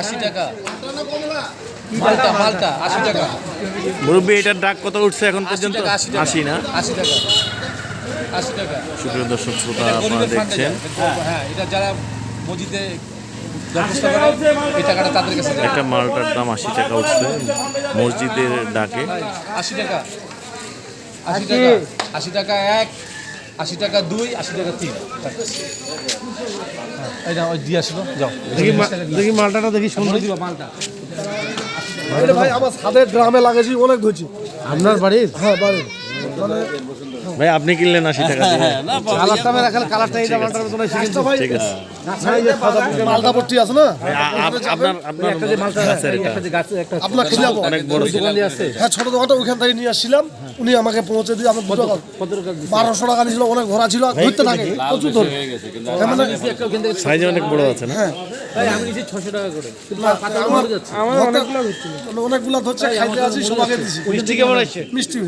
আশি টাকা। মালটা মালটা আশি টাকা। মুরব্বী এটার ডাক কত উঠছে এখন পর্যন্ত? আশি না? আশি টাকা। আশি টাকা। সুপ্রিয় দর্শক শ্রোতা আপনারা দেখছেন। হ্যাঁ এটা যারা মসজিদে একটা মালটার দাম আশি টাকা উঠছে মসজিদের ডাকে আশি টাকা। আশি। টাকা আশি টাকা এক আশি টাকা দুই আশি টাকা তিন। এই না ওই দিয়ে আসলো। যাও। দেখি দেখি মালটাটা দেখি সুন্দর। দিবা মালটা। ভাই আমার ছাদের গ্রামে লাগেছি অনেক আপনার বাড়ির? হ্যাঁ বাড়ির। ভাই আপনি কিনলেন আশি টাকা কালারটা আমি রাখাল কালারটা এই ঠিক আছে পট্টি আছে না? আপনার অনেক বড় হ্যাঁ ছোট দোকানটা ওইখান থেকে নিয়ে আসছিলাম। উনি আমাকে পৌঁছে দিয়ে দুটো বারোশো টাকা নিয়েছিল অনেক ঘোরা ছিল। ধরতে থাকে প্রচুর ধরে হ্যাঁ, মানে সাইজে অনেক বড় আছে না? হ্যাঁ। অনেকগুলো ধরছে খাইতে আছি সবাইকে দিছি। মিষ্টি কেমন আছে মিষ্টি।